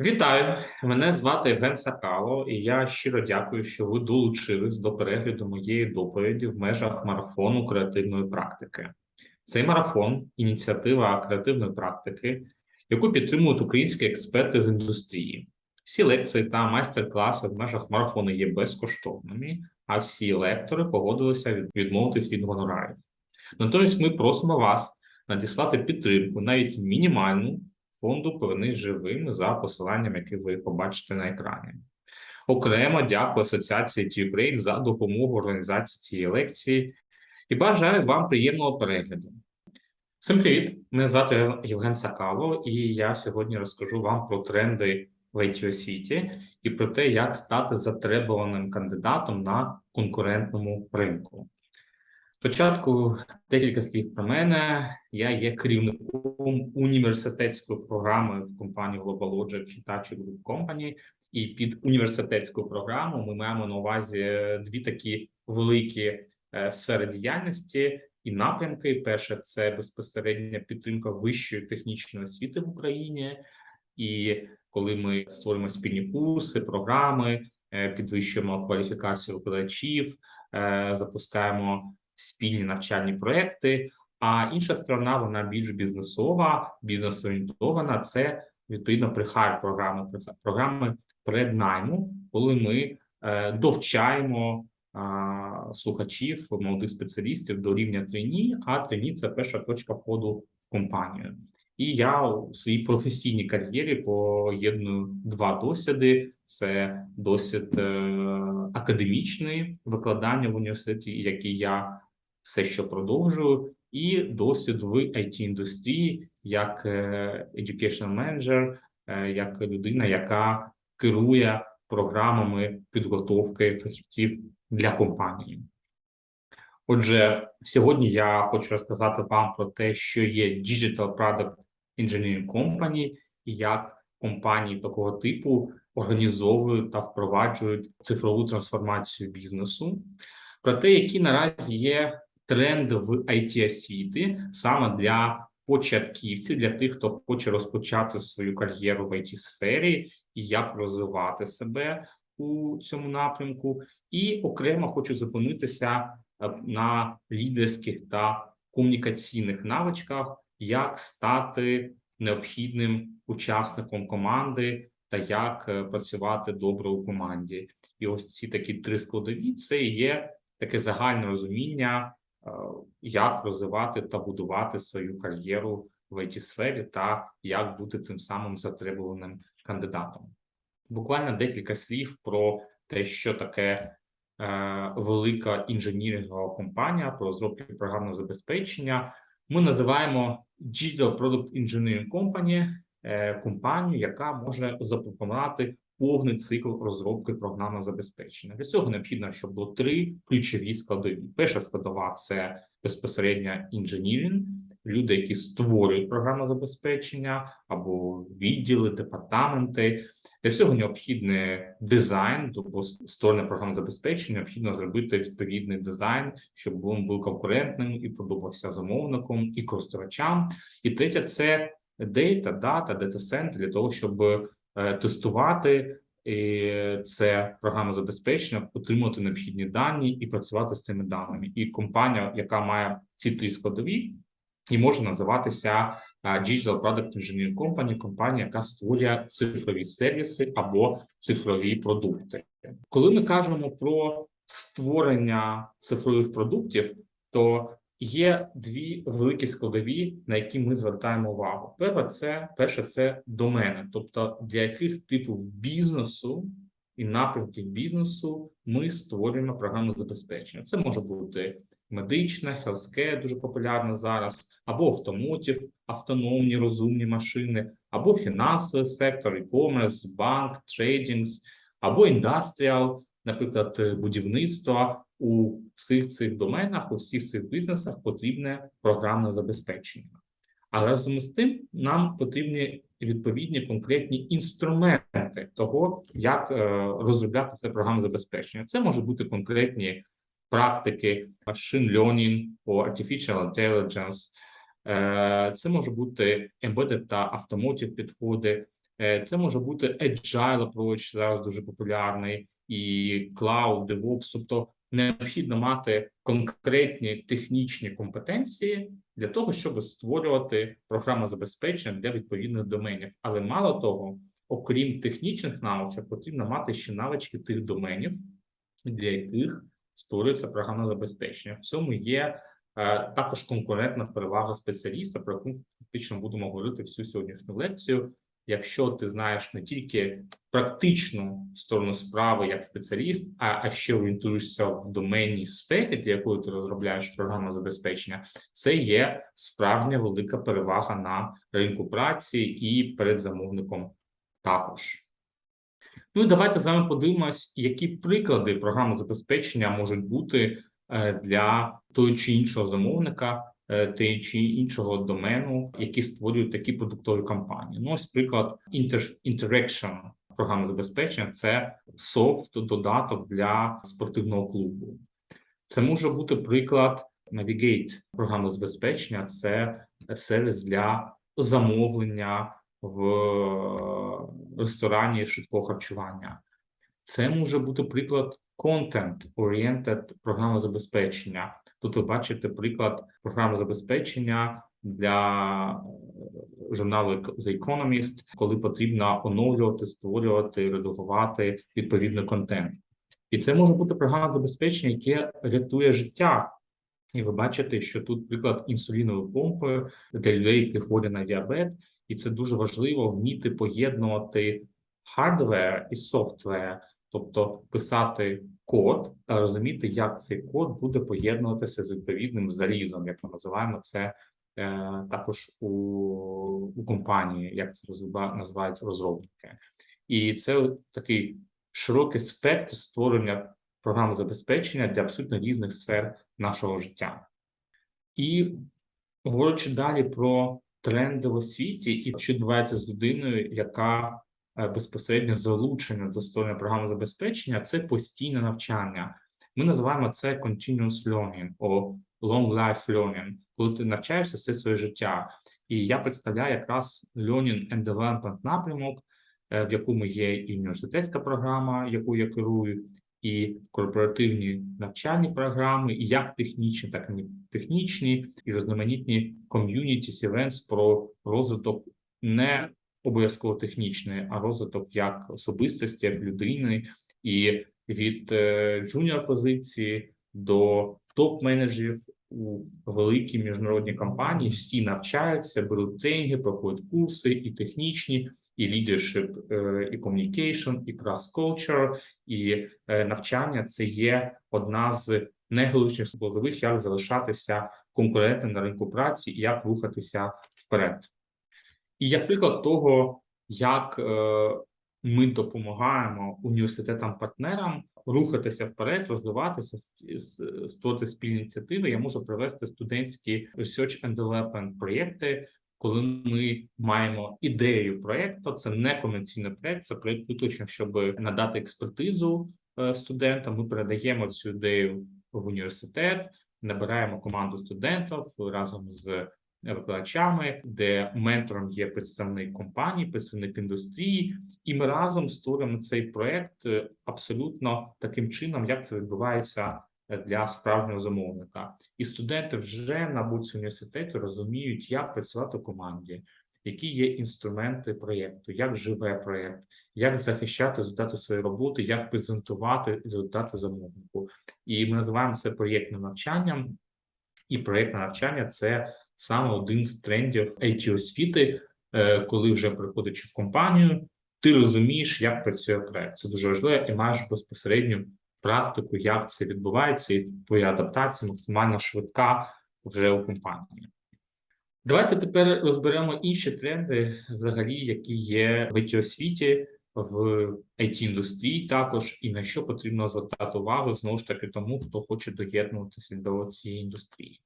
Вітаю! Мене звати Євген Сакало, і я щиро дякую, що ви долучились до перегляду моєї доповіді в межах марафону креативної практики. Цей марафон ініціатива креативної практики, яку підтримують українські експерти з індустрії. Всі лекції та майстер-класи в межах марафону є безкоштовними, а всі лектори погодилися відмовитись від гонорарів. Натомість ми просимо вас надіслати підтримку, навіть мінімальну фонду Повернись живим за посиланням, яке ви побачите на екрані. Окремо дякую Асоціації Ukraine за допомогу в організації цієї лекції і бажаю вам приємного перегляду. Всім привіт! Мене звати Євген Сакало, і я сьогодні розкажу вам про тренди в it освіті і про те, як стати затребуваним кандидатом на конкурентному ринку. Спочатку декілька слів про мене. Я є керівником університетської програми в компанії GlobalLogic Hitachi Group Company. І під університетською програмою ми маємо на увазі дві такі великі е, сфери діяльності і напрямки. Перше це безпосередня підтримка вищої технічної освіти в Україні. І коли ми створюємо спільні курси, програми, е, підвищуємо кваліфікацію викладачів, е, запускаємо спільні навчальні проекти. А інша сторона вона більш бізнесова, бізнес-орієнтована. Це відповідно прихайр програми, програми преднайму, коли ми е, довчаємо слухачів, молодих спеціалістів до рівня трені, а трені це перша точка входу в компанію. І я у своїй професійній кар'єрі поєдную два досвіди: це досвід е, академічний викладання в університеті, який я все, що продовжую, і досвід в it індустрії як е, manager, е, як людина, яка керує програмами підготовки фахівців для компанії. Отже, сьогодні я хочу розказати вам про те, що є Digital Product Engineering Company і як компанії такого типу організовують та впроваджують цифрову трансформацію бізнесу, про те, які наразі є тренд в it освіти саме для початківців, для тих, хто хоче розпочати свою кар'єру в it сфері і як розвивати себе у цьому напрямку. І окремо хочу зупинитися е, на лідерських та комунікаційних навичках, як стати необхідним учасником команди та як е, працювати добре у команді. І ось ці такі три складові це є таке загальне розуміння Е, як розвивати та будувати свою кар'єру в it сфері та як бути цим самим затребуваним кандидатом. Буквально декілька слів про те, що таке е, велика інженірингова компанія про розробки програмного забезпечення. Ми називаємо Digital Product Engineering Company е, компанію, яка може запропонувати повний цикл розробки програмного забезпечення. Для цього необхідно, щоб було три ключові складові. Перша складова це безпосередньо інженірінг, люди, які створюють програмне забезпечення або відділи, департаменти. Для цього необхідний дизайн, тобто створення програмного забезпечення, необхідно зробити відповідний дизайн, щоб він був конкурентним і подобався замовникам і користувачам. І третє це дейта, дата, дата-центр для того, щоб Е, тестувати це програма забезпечення, отримувати необхідні дані і працювати з цими даними. І компанія, яка має ці три складові, і може називатися Digital Product Engineering Company, компанія, яка створює цифрові сервіси або цифрові продукти. Коли ми кажемо про створення цифрових продуктів, то Є дві великі складові, на які ми звертаємо увагу. Перше, це перше це домени, тобто для яких типів бізнесу і напрямків бізнесу ми створюємо програму забезпечення. Це може бути медичне, healthcare, дуже популярне зараз, або автомотів, автономні розумні машини, або фінансовий сектор, e-commerce, банк, трейдінгс, або індастріал, наприклад, будівництво у всіх цих доменах, у всіх цих бізнесах потрібне програмне забезпечення. А разом з тим нам потрібні відповідні конкретні інструменти того, як е, розробляти це програмне забезпечення. Це можуть бути конкретні практики machine learning або artificial intelligence, е, це може бути embedded та automotive підходи, е, це може бути agile approach, зараз дуже популярний, і cloud, DevOps, тобто необхідно мати конкретні технічні компетенції для того, щоб створювати програми забезпечення для відповідних доменів. Але мало того, окрім технічних навичок, потрібно мати ще навички тих доменів, для яких створюється програмне забезпечення. В цьому є е, також конкурентна перевага спеціаліста, про яку фактично будемо говорити всю сьогоднішню лекцію. Якщо ти знаєш не тільки практичну сторону справи як спеціаліст, а, а ще орієнтуєшся в доменній сфері, для якої ти розробляєш програмне забезпечення, це є справжня велика перевага на ринку праці і перед замовником також. Ну і давайте з вами подивимось, які приклади програмного забезпечення можуть бути е, для того чи іншого замовника, е, та чи іншого домену, які створюють такі продуктові компанії. Ну, ось приклад Inter Interaction програмного забезпечення це софт, додаток для спортивного клубу. Це може бути приклад Navigate програмного забезпечення, це сервіс для замовлення в ресторані швидкого харчування. Це може бути приклад Content-Oriented програмного забезпечення. Тут ви бачите приклад програми забезпечення для журналу The Economist, коли потрібно оновлювати, створювати, редагувати відповідний контент. І це може бути програма забезпечення, яке рятує життя. І ви бачите, що тут приклад інсулінової помпи для людей, які хворі на діабет, і це дуже важливо вміти поєднувати хардвер і софтвер, тобто писати код, розуміти, як цей код буде поєднуватися з відповідним залізом, як ми називаємо це е, також у, у компанії, як це називають розробники. І це такий широкий спектр створення програм забезпечення для абсолютно різних сфер нашого життя. І говорячи далі про тренди в освіті, і відбувається з людиною, яка е, безпосередньо залучена до створення програми забезпечення, це постійне навчання. Ми називаємо це continuous learning або long life learning, коли ти навчаєшся все своє життя. І я представляю якраз learning and development напрямок, е, в якому є і університетська програма, яку я керую, і корпоративні навчальні програми, і як технічні, так і технічні, і різноманітні ком'юніті сівенс про розвиток не обов'язково технічний, а розвиток як особистості, як людини, і від джуніор позиції до топ-менеджерів у великій міжнародній компанії всі навчаються, беруть тренінги, проходять курси і технічні, і е, і communication, і cross-culture, і е, навчання це є одна з найголовніших складових, як залишатися конкурентним на ринку праці і як рухатися вперед. І як приклад того, як е, ми допомагаємо університетам-партнерам рухатися вперед, розвиватися, створити спільні ініціативи, я можу привести студентські research and development проєкти, коли ми маємо ідею проєкту, це не комерційний проєкт, це проєкт виключно, щоб надати експертизу е, студентам. Ми передаємо цю ідею в університет, набираємо команду студентів разом з викладачами, де ментором є представник компанії, представник індустрії, і ми разом створюємо цей проект е, абсолютно таким чином, як це відбувається е, для справжнього замовника. І студенти вже на будь університеті розуміють, як працювати в команді, які є інструменти проєкту, як живе проєкт, як захищати результати своєї роботи, як презентувати результати замовнику. І ми називаємо це проєктним навчанням. І проєктне навчання це саме один з трендів it освіти, е, коли вже приходячи в компанію, ти розумієш, як працює проект. Це дуже важливо і маєш безпосередню практику, як це відбувається, і твоя адаптація максимально швидка вже у компанії. Давайте тепер розберемо інші тренди, взагалі, які є в it освіті, в it індустрії також, і на що потрібно звертати увагу знову ж таки тому, хто хоче доєднуватися до цієї індустрії.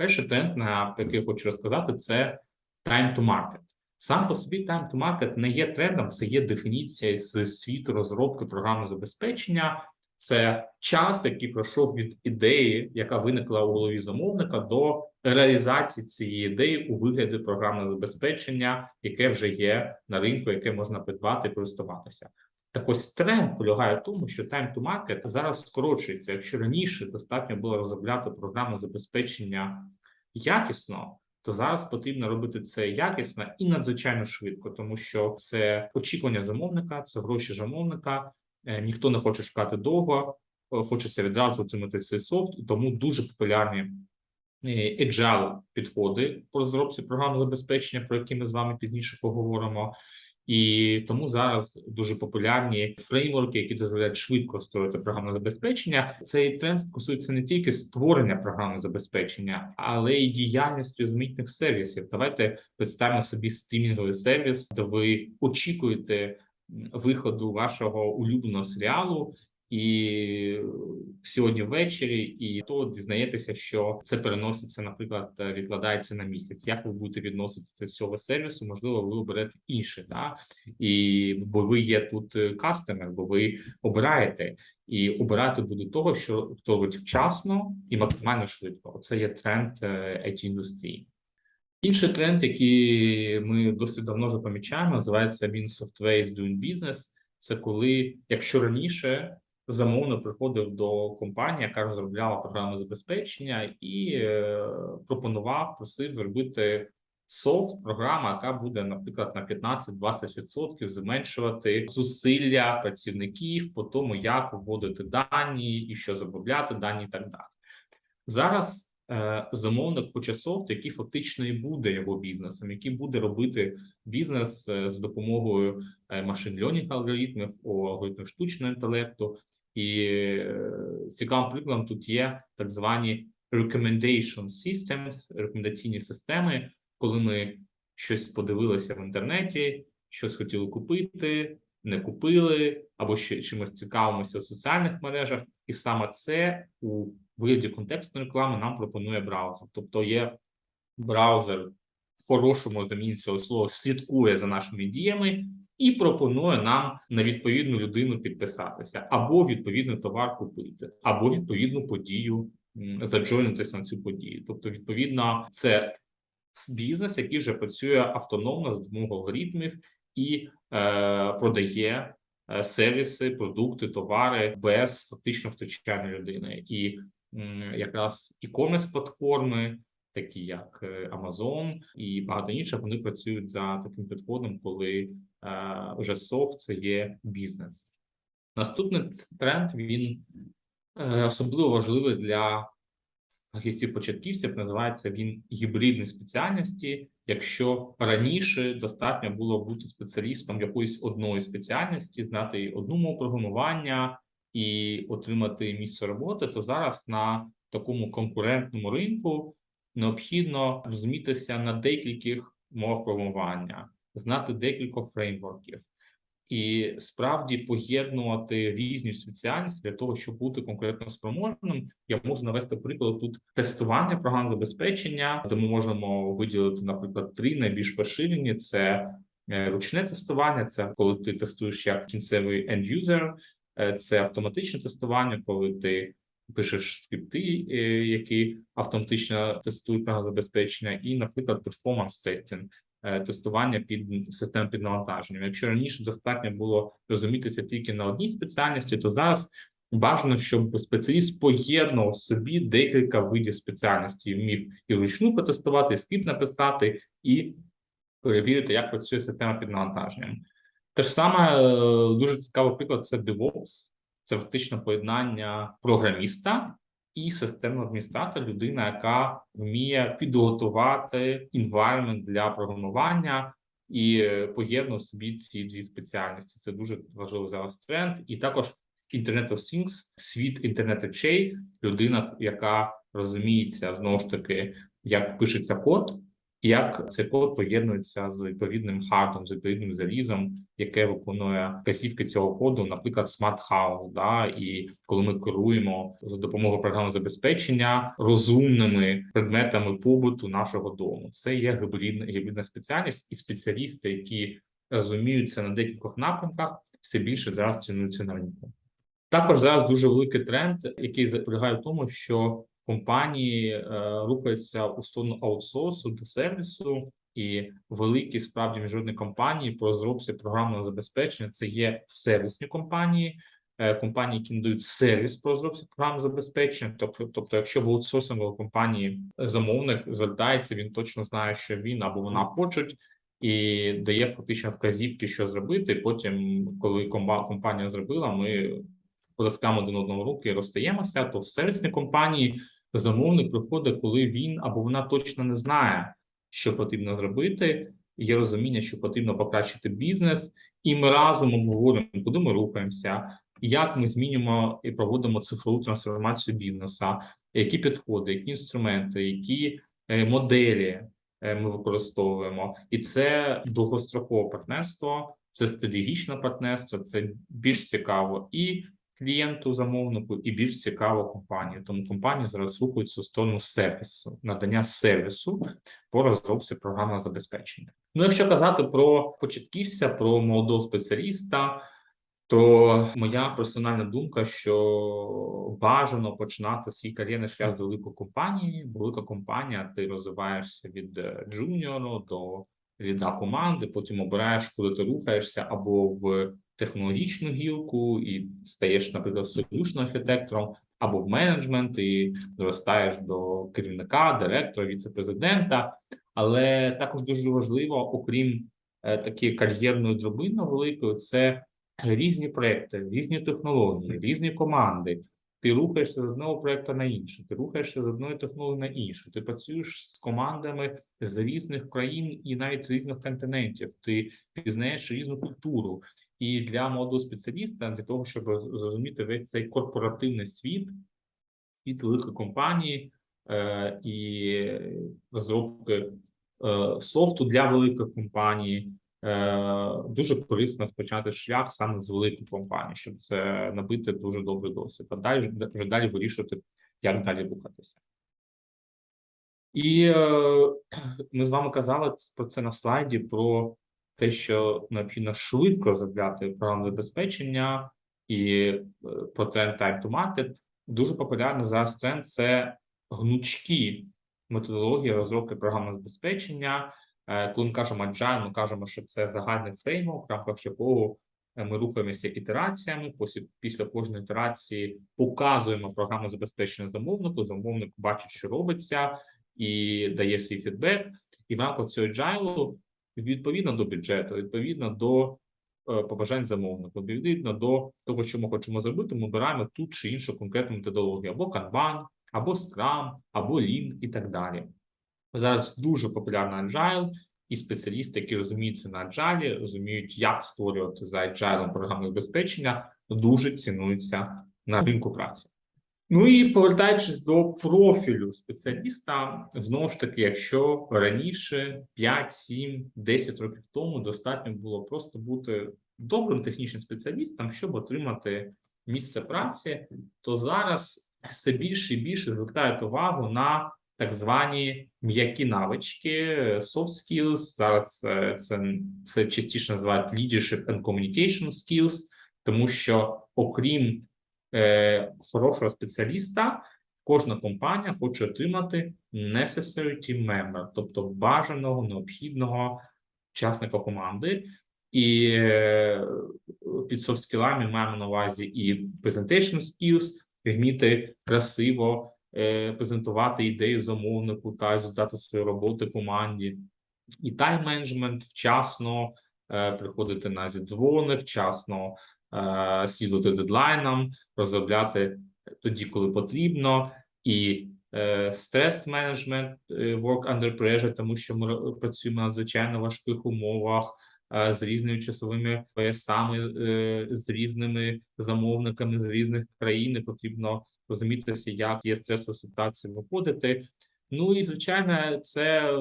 Перший тренд, на який хочу розказати, це time to market. Сам по собі time to market не є трендом, це є дефініція з світу розробки програмного забезпечення. Це час, який пройшов від ідеї, яка виникла у голові замовника, до реалізації цієї ідеї у вигляді програмного забезпечення, яке вже є на ринку, яке можна придбати і користуватися. Так ось тренд полягає в тому, що time to market зараз скорочується. Якщо раніше достатньо було розробляти програмне забезпечення якісно, то зараз потрібно робити це якісно і надзвичайно швидко, тому що це очікування замовника, це гроші замовника. Е, Ніхто не хоче чекати довго, е, хочеться відразу отримати цей софт, і тому дуже популярні е, agile підходи по розробці програм забезпечення, про які ми з вами пізніше поговоримо. І тому зараз дуже популярні фреймворки, які дозволяють швидко створити програмне забезпечення. Цей тренд стосується не тільки створення програмного забезпечення, але й діяльністю змітних сервісів. Давайте представимо собі стрімінговий сервіс, де ви очікуєте виходу вашого улюбленого серіалу. І сьогодні ввечері, і то дізнаєтеся, що це переноситься, наприклад, е, відкладається на місяць. Як ви будете відноситися до цього сервісу? Можливо, ви оберете інше, да? і бо ви є тут е, кастомер, бо ви обираєте і обирати буде того, що робить вчасно і максимально швидко. Оце є тренд it індустрії. Інший тренд, який ми досить давно вже помічаємо, називається Mean Software is doing business. Це коли, якщо раніше замовник приходив до компанії, яка розробляла програмне забезпечення, і е, пропонував, просив робити софт, програма, яка буде, наприклад, на 15-20% зменшувати зусилля працівників по тому, як вводити дані і що заробляти дані, і так далі. Зараз е, замовник хоче софт, який фактично і буде його бізнесом, який буде робити бізнес е, з допомогою машин learning алгоритмів, алгоритмів штучного інтелекту. І е, цікавим прикладом тут є так звані recommendation systems, рекомендаційні системи, коли ми щось подивилися в інтернеті, щось хотіли купити, не купили, або ще чимось цікавимося в соціальних мережах, і саме це у вигляді контекстної реклами нам пропонує браузер. Тобто є браузер в хорошому заміні цього слова слідкує за нашими діями і пропонує нам на відповідну людину підписатися, або відповідний товар купити, або відповідну подію заджойнитися на цю подію. Тобто, відповідно, це бізнес, який вже працює автономно за допомогою алгоритмів і е, продає е, сервіси, продукти, товари без фактично втручання людини. І якраз e-commerce платформи, такі як е, Amazon і багато інших, вони працюють за таким підходом, коли е, вже софт це є бізнес. Наступний тренд він е, особливо важливий для фахівців початківців. Називається він гібридні спеціальності. Якщо раніше достатньо було бути спеціалістом якоїсь одної спеціальності, знати одну мову програмування і отримати місце роботи, то зараз на такому конкурентному ринку необхідно розумітися на декількох мовах програмування, знати декілька фреймворків і справді поєднувати різні спеціальності для того, щоб бути конкретно спроможним. Я можу навести приклад тут тестування програм забезпечення, де ми можемо виділити, наприклад, три найбільш поширені: це е, ручне тестування, це коли ти тестуєш як кінцевий end-user, е, це автоматичне тестування, коли ти пишеш скрипти, е, які автоматично тестують програмне забезпечення, і, наприклад, testing, е, тестування під систем під навантаженням. Якщо раніше достатньо було розумітися тільки на одній спеціальності, то зараз бажано, щоб спеціаліст поєднував собі декілька видів спеціальності, вмів і вручну потестувати, і скрипт написати, і перевірити, як працює система під навантаженням. Те ж саме е, дуже цікавий приклад це DevOps. Це фактично поєднання програміста і системного адміністратора, людина, яка вміє підготувати environment для програмування і е, поєднує собі ці дві спеціальності. Це дуже важливий зараз тренд. І також Internet of Things, світ інтернет речей, людина, яка розуміється знову ж таки, як пишеться код, як цей код поєднується з відповідним хардом, з відповідним залізом, яке виконує вказівки цього коду, наприклад, Smart House, да, і коли ми керуємо за допомогою програмного забезпечення розумними предметами побуту нашого дому. Це є гібридна гібридна спеціальність, і спеціалісти, які розуміються на декількох напрямках, все більше зараз цінуються на ринку. Також зараз дуже великий тренд, який полягає в тому, що компанії е, рухаються у сторону аутсорсу до сервісу, і великі справді міжнародні компанії по розробці програмного забезпечення це є сервісні компанії, е, компанії, які надають сервіс по розробці програмного забезпечення. Тобто, тобто, якщо в аутсорсинговій компанії замовник звертається, він точно знає, що він або вона хочуть. І дає фактично вказівки, що зробити. Потім, коли компанія зробила, ми потискаємо один одному руки і розстаємося. То в сервісній компанії замовник приходить, коли він або вона точно не знає, що потрібно зробити. Є розуміння, що потрібно покращити бізнес, і ми разом обговорюємо, куди ми рухаємося, як ми змінюємо і проводимо цифрову трансформацію бізнесу, які підходи, які інструменти, які е, моделі е, ми використовуємо, і це довгострокове партнерство, це стратегічне партнерство, це більш цікаво. І клієнту, замовнику, і більш цікаво компанії. Тому компанії зараз рухаються в сторону сервісу, надання сервісу по розробці програмного забезпечення. Ну, якщо казати про початківця, про молодого спеціаліста. То моя персональна думка, що бажано починати свій кар'єрний шлях з великої компанії. Велика компанія, ти розвиваєшся від е, джуніору до ліда команди, потім обираєш, куди ти рухаєшся, або в технологічну гілку, і стаєш, наприклад, solution архітектором, або в менеджмент, і зростаєш до керівника, директора, віце-президента. Але також дуже важливо, окрім е, такої кар'єрної дробини великої, це різні проекти, різні технології, різні команди. Ти рухаєшся з одного проекту на інший, ти рухаєшся з одної технології на іншу. Ти працюєш з командами з різних країн і навіть з різних континентів. Ти пізнаєш різну культуру. І для молодого спеціаліста, для того, щоб зрозуміти весь цей корпоративний світ, світ великої компанії е, і розробки е, софту для великої компанії. Е, дуже корисно спочати шлях саме з великої компанії, щоб це набити дуже добрий досвід. А далі вже далі вирішувати, як далі рухатися. І е, ми з вами казали про це на слайді про те, що необхідно швидко розробляти програмне забезпечення і е, про тренд Time to Market. Дуже популярний зараз тренд це гнучкі методології розробки програмного забезпечення. Е, коли ми кажемо agile, ми кажемо, що це загальний фреймворк, в рамках якого е, ми рухаємося ітераціями. Після кожної ітерації показуємо програму забезпечення замовнику. Замовник бачить, що робиться, і дає свій фідбек. І в рамках цього agile, відповідно до бюджету, відповідно до е, побажань замовника, відповідно до того, що ми хочемо зробити, ми обираємо ту чи іншу конкретну методологію або Kanban, або Scrum, або Lean і так далі. Зараз дуже популярна agile, і спеціалісти, які розуміються на agile, розуміють, як створювати за agile програмне забезпечення, дуже цінуються на ринку праці. Ну і повертаючись до профілю спеціаліста, знову ж таки, якщо раніше 5, 7, 10 років тому достатньо було просто бути добрим технічним спеціалістом, щоб отримати місце праці, то зараз все більше і більше звертають увагу на так звані м'які навички, soft skills, Зараз е, це це частіше називають leadership and communication skills, тому що окрім е, хорошого спеціаліста, кожна компанія хоче отримати necessary team member, тобто бажаного необхідного учасника команди. І е, під soft скілами маємо на увазі і presentation skills, вміти красиво Е, презентувати ідею замовнику та результати своєї роботи команді, і тайм менеджмент вчасно приходити на зідзвони, вчасно е, слідувати дедлайнам, розробляти тоді, коли потрібно, і стрес менеджмент work under pressure, тому що ми працюємо на надзвичайно важких умовах. З різними часовими поясами, з різними замовниками з різних країн потрібно розумітися, як є стресову ситуацію виходити. Ну і звичайно, це е,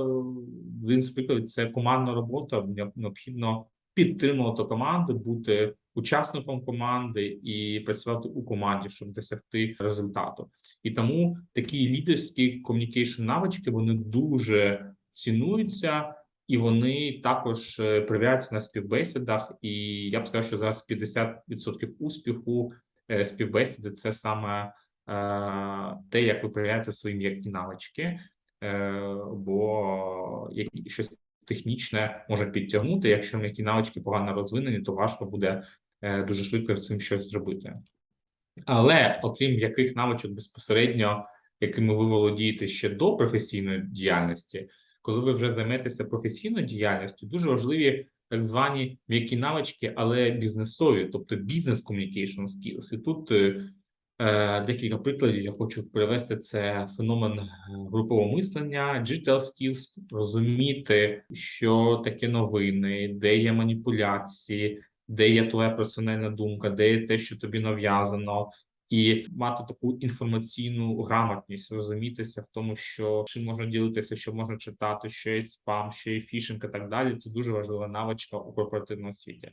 один це командна робота. Необхідно підтримувати команду, бути учасником команди і працювати у команді, щоб досягти результату. І тому такі лідерські комунікейшн навички вони дуже цінуються. І вони також е, проявляються на співбесідах. І я б сказав, що зараз 50% успіху е, співбесіди це саме е, те, як ви проявляєте свої м'які навички, бо як щось технічне може підтягнути. Якщо м'які навички погано розвинені, то важко буде е, дуже швидко з цим щось зробити. Але окрім м'яких навичок безпосередньо, якими ви володієте ще до професійної діяльності, коли ви вже займетеся професійною діяльністю, дуже важливі так звані м'які навички, але бізнесові, тобто бізнес communication skills. І тут е, декілька прикладів я хочу привести. Це феномен е, групового мислення, digital skills, розуміти, що таке новини, де є маніпуляції, де є твоя персональна думка, де є те, що тобі нав'язано, і мати таку інформаційну грамотність, розумітися в тому, що чим можна ділитися, що можна читати, що є спам, що є фішинг і так далі. Це дуже важлива навичка у корпоративному світі.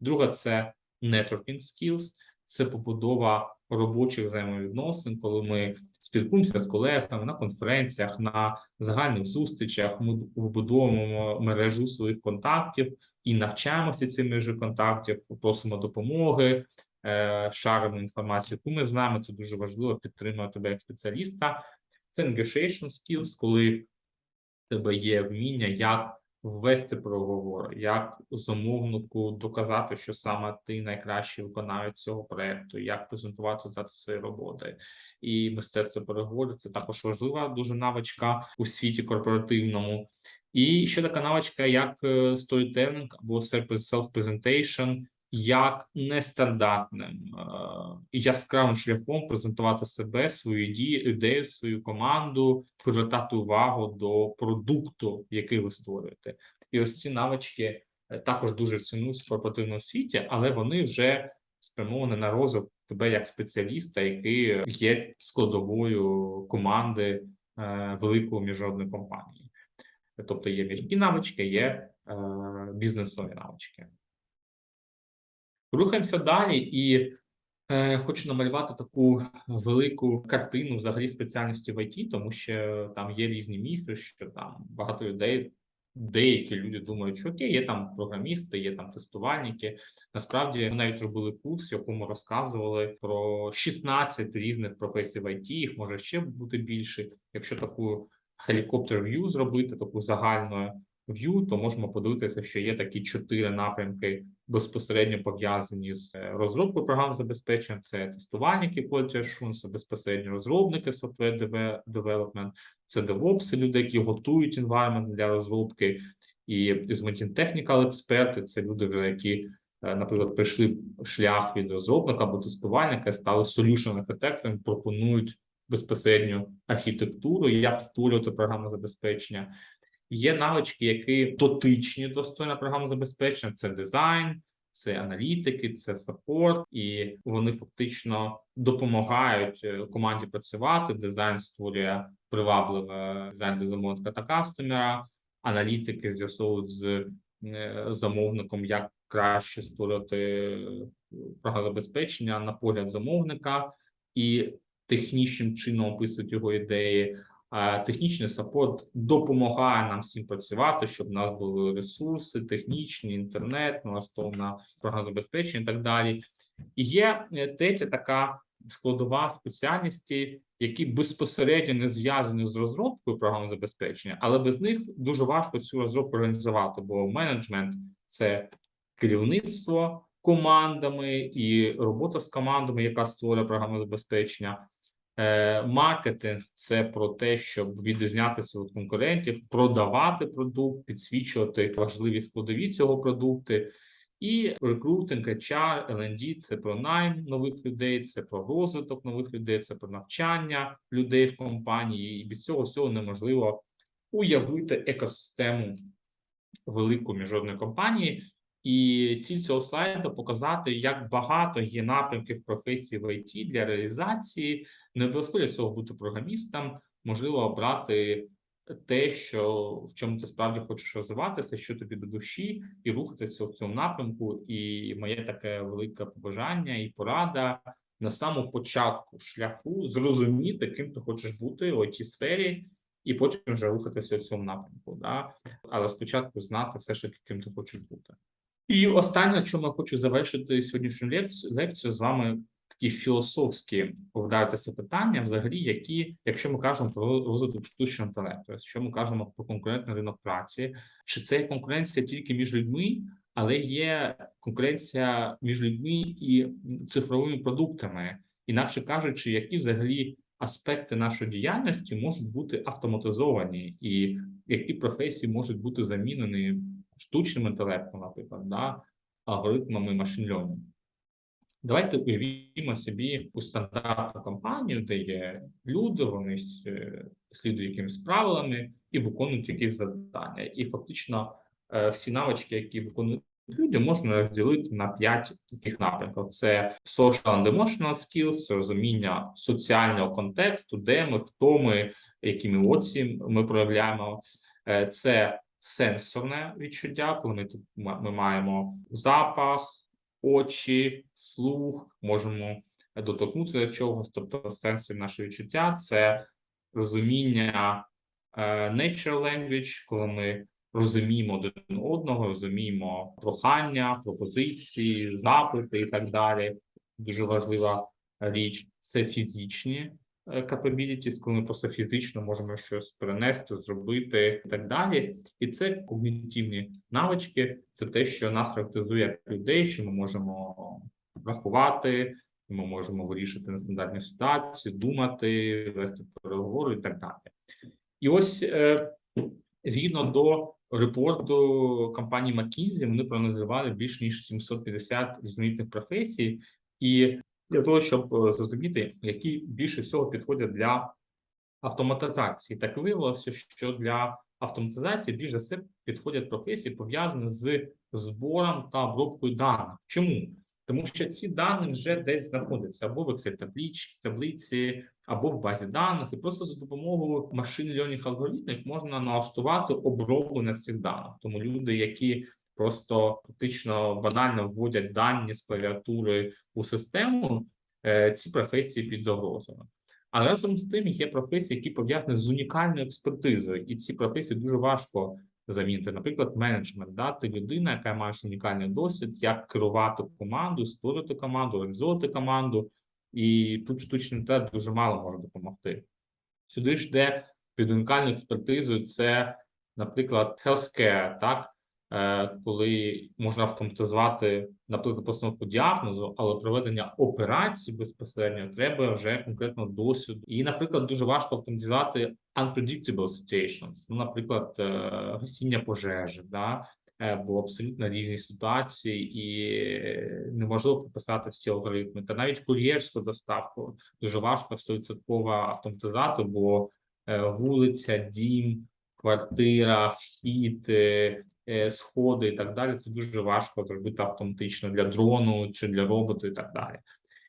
Друга це networking skills, це побудова робочих взаємовідносин, коли ми спілкуємося з колегами на конференціях, на загальних зустрічах. Ми вибудовуємо мережу своїх контактів і навчаємося цим мережі контактів, просимо допомоги, е, шаримо інформацію, яку ми знаємо. Це дуже важливо підтримувати тебе як спеціаліста. Це negotiation skills, коли в тебе є вміння, як ввести проговор, як замовнику доказати, що саме ти найкращий виконавець цього проекту, як презентувати результати свої роботи. І мистецтво переговорів це також важлива дуже навичка у світі корпоративному. І ще така навичка, як е, storytelling або self-presentation, як нестандартним е, і яскравим шляхом презентувати себе, свою ідею, ідею, свою команду, привертати увагу до продукту, який ви створюєте. І ось ці навички е, також дуже цінують в корпоративному світі, але вони вже спрямовані на розвиток тебе як спеціаліста, який є складовою команди е, великої міжнародної компанії. Тобто є м'які навички, є бізнесові навички. Рухаємося далі, і е, хочу намалювати таку велику картину взагалі спеціальності в ІТ, тому що там є різні міфи, що там багато людей, деякі люди думають, що окей, є там програмісти, є там тестувальники. Насправді ми навіть робили курс, в якому розказували про 16 різних професій в ІТ, їх може ще бути більше. Якщо таку view зробити, таку загальну view, то можемо подивитися, що є такі чотири напрямки безпосередньо пов'язані з е, розробкою програм забезпечення. Це тестувальники quality assurance, безпосередньо розробники software development, це DevOps, люди, які готують environment для розробки, і Implementing Technical експерти, це люди, які е, Наприклад, пройшли шлях від розробника або тестувальника, стали solution архітектором, пропонують безпосередньо архітектуру, як створювати програмне забезпечення. Є навички, які дотичні до створення програмного забезпечення: це дизайн, це аналітики, це саппорт, і вони фактично допомагають е, команді працювати. Дизайн створює привабливе дизайн для замовника та кастомера. Аналітики з'ясовують з е, замовником, як краще створювати е, програмне забезпечення на погляд замовника і технічним чином описують його ідеї. Технічний саппорт допомагає нам цим працювати, щоб у нас були ресурси, технічні, інтернет, налаштована програма забезпечення і так далі. І є е, третя така складова спеціальності, які безпосередньо не зв'язані з розробкою програм забезпечення, але без них дуже важко цю розробку організувати, бо менеджмент це керівництво командами і робота з командами, яка створює програмне забезпечення. Е, Маркетинг це про те, щоб відрізнятися від конкурентів, продавати продукт, підсвічувати важливі складові цього продукту. І рекрутинг, HR, L&D – це про найм нових людей, це про розвиток нових людей, це про навчання людей в компанії. І без цього всього неможливо уявити екосистему великої міжнародної компанії. І ціль цього слайду показати, як багато є напрямків професії в ІТ для реалізації. Не обов'язково для цього бути програмістом. можливо обрати те, що в чому ти справді хочеш розвиватися, що тобі до душі, і рухатися в цьому напрямку. І моє таке велике побажання і порада на самому початку шляху зрозуміти, ким ти хочеш бути у цій сфері, і потім вже рухатися в цьому напрямку. Да? Але спочатку знати все ж таки, ким ти хочеш бути. І останнє, чому я хочу завершити сьогоднішню лекцію, лекцію з вами такі філософські повдатися питання, взагалі, які, якщо ми кажемо про розвиток штучного інтелекту, якщо ми кажемо про конкурентний ринок праці, чи це конкуренція тільки між людьми, але є конкуренція між людьми і цифровими продуктами, інакше кажучи, які взагалі аспекти нашої діяльності можуть бути автоматизовані, і які професії можуть бути замінені штучним інтелектом, наприклад, да, алгоритмами машин learning. Давайте уявімо собі у стандартну компанію, де є люди, вони е, слідують якимись правилами і виконують якісь завдання. І фактично е, всі навички, які виконують люди, можна розділити на п'ять таких напрямків: це social and emotional skills, розуміння соціального контексту, де ми, хто ми, які емоції ми проявляємо. Е, Це сенсорне відчуття, коли ми ми маємо запах, очі, слух, можемо доторкнутися до чогось, тобто сенсів нашого відчуття це розуміння nature language, коли ми розуміємо один одного, розуміємо прохання, пропозиції, запити і так далі. Дуже важлива річ це фізичні е, capabilities, коли ми просто фізично можемо щось перенести, зробити і так далі. І це когнітивні навички, це те, що нас характеризує як людей, що ми можемо рахувати, ми можемо вирішити нестандартні ситуації, думати, вести переговори і так далі. І ось е, згідно до репорту компанії McKinsey, вони проаналізували більш ніж 750 різноманітних професій, і для того, щоб е, зрозуміти, які більше всього підходять для автоматизації, так виявилося, що для автоматизації більш за все підходять професії, пов'язані з збором та обробкою даних. Чому? Тому що ці дані вже десь знаходяться або в Excel табліч, таблиці, або в базі даних, і просто за допомогою машин learning алгоритмів можна налаштувати оброблення цих даних. Тому люди, які просто фактично банально вводять дані з клавіатури у систему, е, ці професії під загрозою. А разом з тим є професії, які пов'язані з унікальною експертизою, і ці професії дуже важко замінити. Наприклад, менеджмент. Да? Ти людина, яка має унікальний досвід, як керувати команду, створити команду, організовувати команду, і тут штучний інтелект дуже мало може допомогти. Сюди ж йде під унікальною експертизою, це, наприклад, healthcare, так? Е, коли можна автоматизувати, наприклад, постановку діагнозу, але проведення операцій безпосередньо треба вже конкретно досвіду. І, наприклад, дуже важко автоматизувати unpredictable situations, ну, наприклад, е, гасіння пожежі, да? е, бо абсолютно різні ситуації, і неможливо прописати всі алгоритми. Та навіть кур'єрську доставку дуже важко 100% автоматизувати, бо вулиця, дім, квартира, вхід, е, е, сходи і так далі. Це дуже важко зробити автоматично для дрону чи для роботу, і так далі.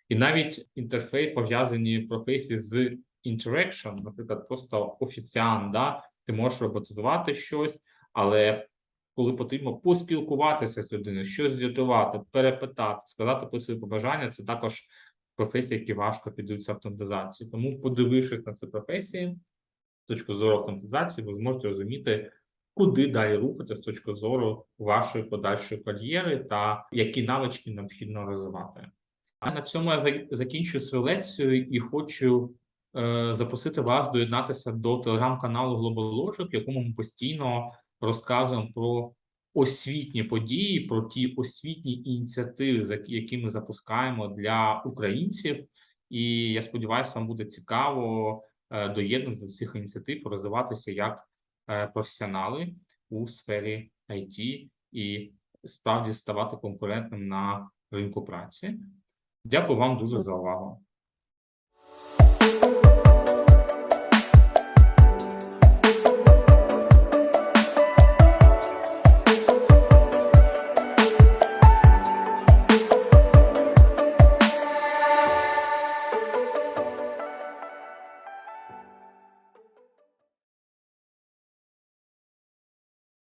І навіть інтерфейс пов'язані професії з interaction, наприклад, просто офіціант, да? ти можеш роботизувати щось, але коли потрібно поспілкуватися з людиною, щось з'ятувати, перепитати, сказати про свої побажання, це також професії, які важко піддаються автоматизації. Тому, подивившись на ці професії, точки зору автоматизації, ви зможете розуміти, куди далі рухати з точки зору вашої подальшої кар'єри та які навички необхідно розвивати. А на цьому я за- закінчую свою лекцію і хочу е, запросити вас доєднатися до телеграм-каналу Global Logic, в якому ми постійно розказуємо про освітні події, про ті освітні ініціативи, які ми запускаємо для українців. І я сподіваюся, вам буде цікаво е, доєднувати до цих ініціатив, розвиватися як е, професіонали у сфері IT і справді ставати конкурентним на ринку праці. Дякую вам дуже за увагу.